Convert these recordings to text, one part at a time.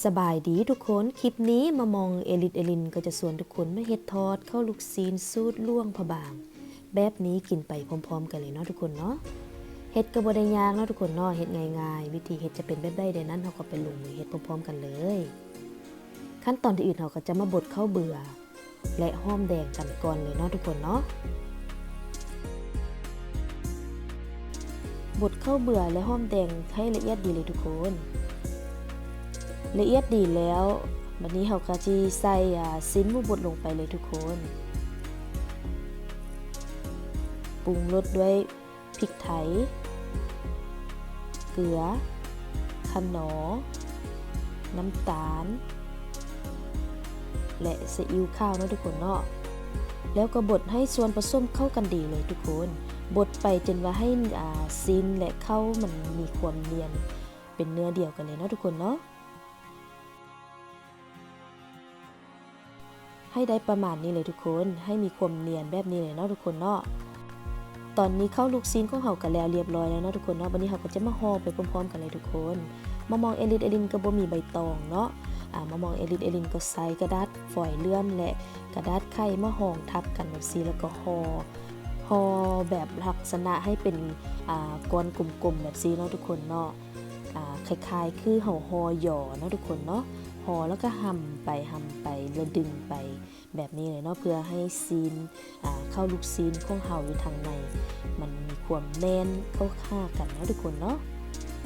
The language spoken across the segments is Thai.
สบายดีทุกคน คลิปนี้มามองเอลิทเอลินก็จะสวนทุกคนมาเฮ็ดทอดข้าวลูกซีนสูตรล่วงพะบาง แบบนี้กินไปพร้อม ๆ กันเลยเนาะทุกคนเนาะเฮ็ดก็บ่ได้ยากเนาะทุกคนเนาะเฮ็ดง่ายๆ วิธีเฮ็ดจะเป็นแบบใดเดนั้นเราก็ไปลงมือเฮ็ดพร้อมๆกันเลย ขั้นตอนที่อื่นเราก็จะมาบดข้าวเบื่อ และห้อมแดงกันก่อนเลยเนาะทุกคนเนาะบดข้าวเบื่อและห้อมแดงให้ละเอียดดีเลยทุกคน ละเอียดดีแล้ววันนี้เราก็จะใส่ซิ้นหมูบดลงไปเลยทุกคน ปรุงรสด้วยพริกไทย เกลือขนอ น้ำตาล และซีอิ๊วข้าวเนาะทุกคนเนาะแล้วก็บดให้ส่วนผสมเข้ากันดีเลยทุกคน บดไปจนว่าให้ซินและเข้าวมันมีความเนียนเป็นเนื้อเดียวกันเลยเนาะทุกคนเนาะ ให้ได้ประมาณนี้เลยทุกคน ให้มีความเนียนแบบนี้เลยเนาะทุกคนเนาะตอนนี้เข้าลูกซีนของเฮากันแล้วเรียบร้อยแล้วเนาะทุกคนเนาะวันนี้เฮาก็จะมาห่อไปพร้อมๆ กันเลยทุกคนมามองเอลิทเอลินก็บ่มีใบตองเนาะอ่ามามองเอลิทเอลินก็ใส่กระดาษฝอยเลื่อมและกระดาษไข่มาห่องทับกันแบบนี้แล้วก็ห่อห่อแบบลักษณะให้เป็นอ่าก้อนกลมๆแบบนี้เนาะทุกคนเนาะอ่าคล้ายๆ คือเห่าห่อหย่อเนาะทุกคนเนาะ ห่อแล้วก็หั่มไปหั่มไปแล้วดึงไปแบบนี้เลยเนาะเพื่อให้ซีนเข้าลูกซีนของเห่าอยู่ทางใน มันมีความแน่นเข้าค่ากันนะทุกคนเนาะ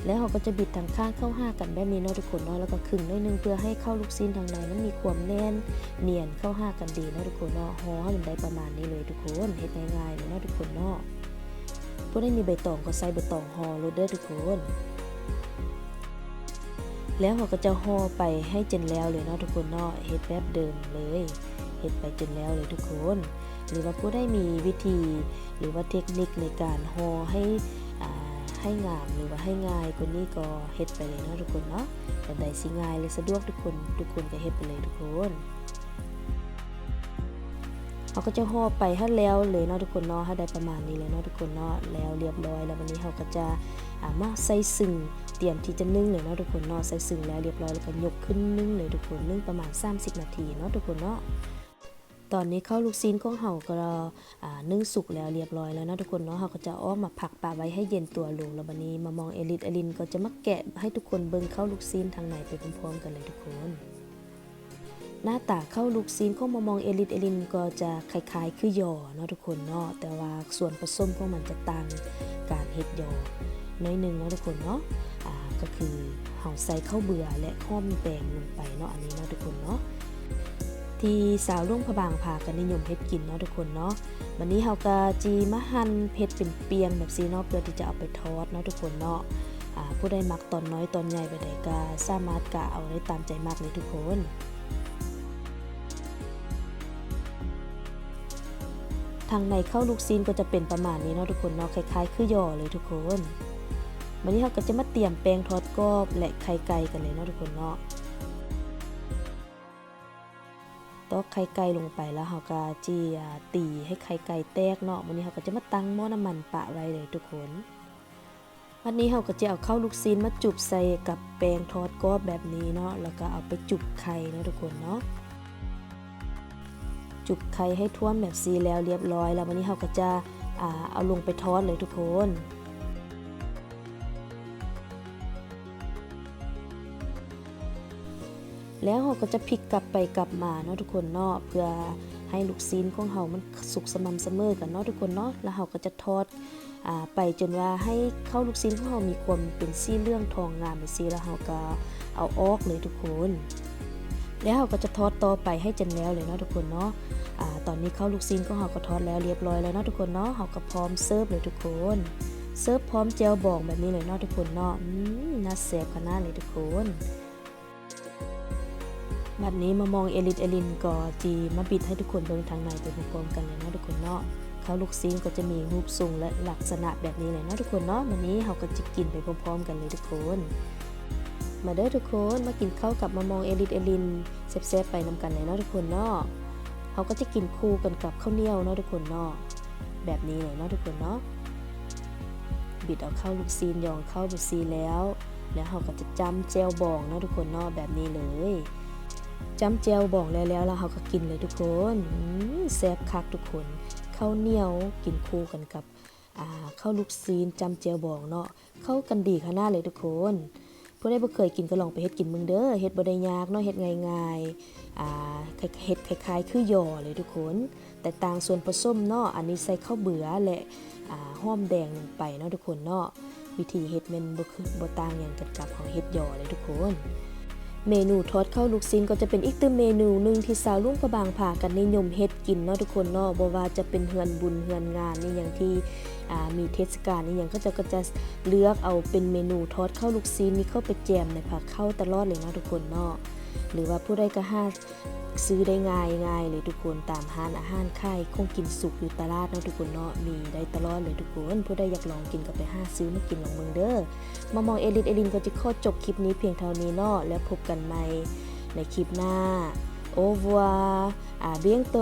แล้วเราก็จะบิดทางข้างเข้าห้ากันแบบนี้เนาะทุกคนเนาะแล้วก็คึงน้อยนึงเพื่อให้เข้าลูกซีนทางในนั้นมีความแน่นเนียนเข้าห้ากันดีเนาะทุกคนเนาะห่อให้มันได้ประมาณนี้เลยทุกคนเฮ็ดง่ายๆเลยเนาะทุกคนเนาะผู้ได้มีใบตองก็ใส่ใบตองห่อโรดเด้อทุกคน แล้วเราก็จะห่อไปให้จนแล้วเลยเนาะทุกคนเนาะเฮ็ดแบบเดิมเลยเฮ็ดไปจนแล้วเลยทุกคน หรือว่าผู้ได้มีวิธีหรือว่าเทคนิคในการห่อให้ให้งามหรือว่าให้ง่ายคนนี้ก็เฮ็ดไปเลยเนาะทุกคนเนาะแต่ใดสิง่ายเลยสะดวกทุกคนทุกคนก็เฮ็ดไปเลยทุกคน เราก็จะห่อไปให้แล้วเลยเนาะทุกคนเนาะให้ได้ประมาณนี้เลยเนาะทุกคนเนาะแล้วเรียบร้อยแล้ววันนี้เราก็จะามาใส่ซึ่งเตรียมที่จะนึ่งเลยเนาะทุกคนเนาะใส่ซึ่งแล้วเรียบร้อยแล้วก็ยกขึ้นนึ่งเลยทุกคนนึ่งประมาณ 30 นาทีเนาะทุกคนเนาะตอนนี้เข้าลูกซีนของเฮาก็อ่านึ่งสุกแล้วเรียบร้อยแล้วเนาะทุกคนเนาะเฮาก็จะอ้อมมาผักปลาไว้ให้เย็นตัวลงแล้วบัดนี้มามองเอลิทเอลินก็จะมาแกะให้ทุกคนเบิ่งเข้าลูกซีนทางในไปพร้อมๆกันเลยทุกคน หน้าตาเข้าลูกซีนของมามองเอลิทเอลินก็จะคล้ายๆ คือหยอเนาะทุกคนเนาะแต่ว่าส่วนผสมของมันจะต่างการเฮ็ดหยอน้อยหนึงเนาะทุกคนเนาะอ่าก็คือเห่าใส่ข้าวเบื่อและข้อมแปลงลงไปเนาะอันนี้เนาะทุกคนเนาะที่สาวร่วงพะบางพากันนิยมเฮ็ดกินเนาะทุกคนเนาะวันนี้เฮาก็จีมาหั่นเผ็ดเป็นเปียงแบบซีเนาะเพื่อที่จะเอาไปทอดเนาะทุกคนเนาะผู้ใดมักตอนน้อยตอนใหญ่ไปใดก็สามารถกะเอาได้ตามใจมากเลยทุกคน ทางในเข้าลูกซีนก็จะเป็นประมาณนี้เนาะทุกคนเนาะคล้ายๆ คือหย่อเลยทุกคนวันนี้เราก็จะมาเตรียมแป้งทอดกรอบและไข่ไก่กันเลยเนาะทุกคนเนาะตอกไข่ไก่ลงไปแล้วเราก็จีตีให้ไข่ไก่แตกเนาะวันนี้เราก็จะมาตั้งหม้อน้ำมันปะไว้เลยทุกคนวันนี้เราก็จะเอาเข้าลูกซีนมาจุบใส่กับแป้งทอดกรอบแบบนี้เนาะแล้วก็เอาไปจุบไข่เนาะทุกคนเนาะ จุบไข่ให้ท่วมแบบซีแล้วเรียบร้อย แล้ววันนี้เราก็จะอเอาลงไปทอดเลยทุกคนแล้วเราก็จะพลิกกลับไปกลับมาเนาะทุกคนเนาะเพื่อให้ลูกซีนของเรามันสุกสม่ำเสมอกันเนาะทุกคนเนาะแล้วเราก็จะทอดอไปจนว่าให้เข้าลูกซีนของเรามีความเป็นสีเหลืองทองงามแบบซีแล้วเราก็เอาออกเลยทุกคน แล้วเราก็จะทอดต่อไปให้จนแล้วเลยเนาะทุกคนเนาะอ่าตอนนี้เข้าลูกซีนของเราก็ทอดแล้วเรียบร้อยแล้วเนาะทุกคนเนาะเราก็พร้อมเสิร์ฟเลยทุกคนเสิร์ฟพร้อมเจลบองแบบนี้เลยเนาะทุกคนเนาะน่าแซ่บขนาดเลยทุกคนบัดนี้มามองเอลิทเอลินก็จีมาบิดให้ทุกคนเบิ่งทางในไปพร้อมๆกันเลยเนาะทุกคนเนาะเขาลูกซีนก็จะมีรูปทรงและลักษณะแบบนี้เลยเนาะทุกคนเนาะวันนี้เราก็จะกินไปพร้อมๆกันเลยทุกคน มาเด้อทุกคนมากินข้าวกับมามองเอลิทเอลินแซ่บๆไปนำกันเลยเนาะทุกคนเนาะเขาก็จะกินคู่กันกับข้าวเหนียวเนาะทุกคนเนาะแบบนี้เลยเนาะทุกคนเนาะบิดเอาเข้าลูกซีนยองเข้าแบบซีแล้ว แล้วเราก็จะจ้ำแจวบองเนาะทุกคนเนาะแบบนี้เลยจ้ำแจวบองแล้วแล้วแล้วเราก็กินเลยทุกคนแซ่บคักทุกคนข้าวเหนียวกินคู่กันกับข้าวลูกซีนจำแจวบองเนาะเข้ากันดีขนาดเลยทุกคน ผู้ใดบ่เคยกินก็ลองไปเฮ็ดกินมึงเด้อเฮ็ดบ่ได้ยากเนาะเฮ็ดง่ายๆอ่าเฮ็ดคล้ายๆ คือย่อเลยทุกคน แต่ต่างส่วนผสมเนาะอันนี้ใส่ข้าวเบื่อและอ่าหอมแดงลงไปเนาะทุกคนเนาะวิธีเฮ็ดมันบ่คือบ่ต่างหยังกันกับของเฮ็ดย่อเลยทุกคน เมนูทอดข้าวลูกชิ้นก็จะเป็นอีกตึมเมนูหนึ่งที่สาวลุงกระบางผ่ากันนิยมเฮ็ดกินเนาะทุกคนเนาะบ่ว่าจะเป็นเฮือนบุญเฮือนงานนี่อย่างที่อ่ามีเทศกาลนี่อย่างก็จะก็จะเลือกเอาเป็นเมนูทอดข้าวลูกชิ้นนี่เข้าไปแจมในผักเข้าวตลอดเลยเนาะทุกคนเนาะหรือว่าผู้ใดก็หาซื้อได้ง่ายง่ายเลยทุกคนตามร้านอาหารค่ายคงกินสุกอยู่ตลาดเนาะทุกคนเนาะมีได้ตลอดเลยทุกคนผู้ใดอยากลองกินก็ไปหาซื้อมากินลองเมืองเด้อ มามองเอลินเอลินก็จะขอจบคลิปนี้เพียงเท่านี้เนาะแล้วพบกันใหม่ในคลิปหน้า โอวัวอาเบียงโต